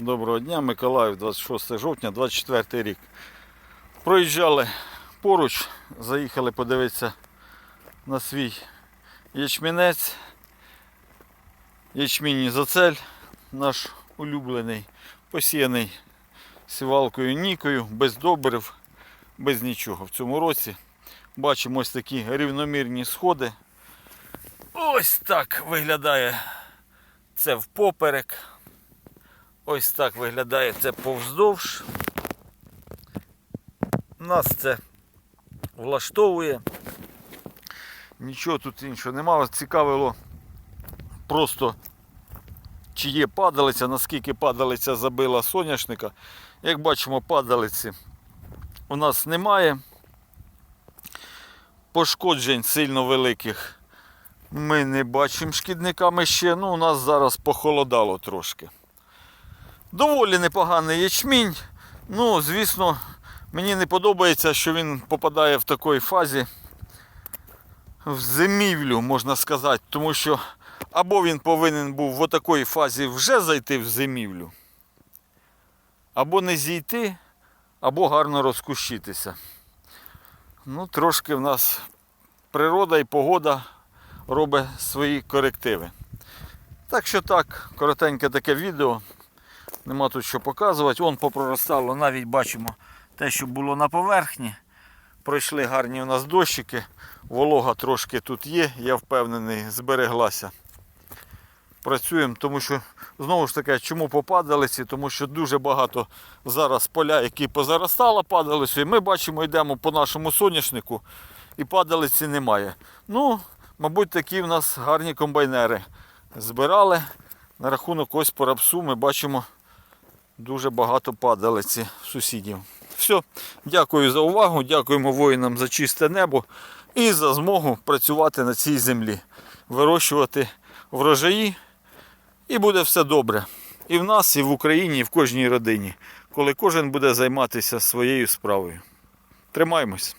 Доброго дня, Миколаїв, 26 жовтня, 24 рік. Проїжджали поруч, заїхали подивитися на свій ячмінець. Ячмінь зацель, наш улюблений, посіяний сівалкою Нікою, без добрив, без нічого. В цьому році бачимо ось такі рівномірні сходи. Ось так виглядає це впоперек. Ось так виглядає це повздовж. Нас це влаштовує. Нічого тут іншого немає. Цікавило просто чи є падалиця, наскільки падалиця забила соняшника. Як бачимо, падалиці у нас немає. Пошкоджень сильно великих ми не бачимо шкідниками ще. Ну, у нас зараз похолодало трошки. Доволі непоганий ячмінь. Ну, звісно, мені не подобається, що він попадає в такій фазі в зимівлю, можна сказати, тому що або він повинен був в такій фазі вже зайти в зимівлю, або не зійти, або гарно розкущитися. Ну, трошки в нас природа і погода робить свої корективи. Так що так, коротеньке таке відео. Нема тут що показувати. Вон попроростало, навіть бачимо те, що було на поверхні. Пройшли гарні у нас дощики. Волога трошки тут є, я впевнений, збереглася. Працюємо, тому що знову ж таки, чому по падалиці? Тому що дуже багато зараз поля, які позаростало падалицю, і ми бачимо, йдемо по нашому соняшнику і падалиці немає. Ну, мабуть, такі в нас гарні комбайнери збирали. На рахунок ось по рапсу ми бачимо дуже багато падалиці сусідів. Все, дякую за увагу, дякуємо воїнам за чисте небо і за змогу працювати на цій землі, вирощувати врожаї, і буде все добре. І в нас, і в Україні, і в кожній родині, коли кожен буде займатися своєю справою. Тримаємось.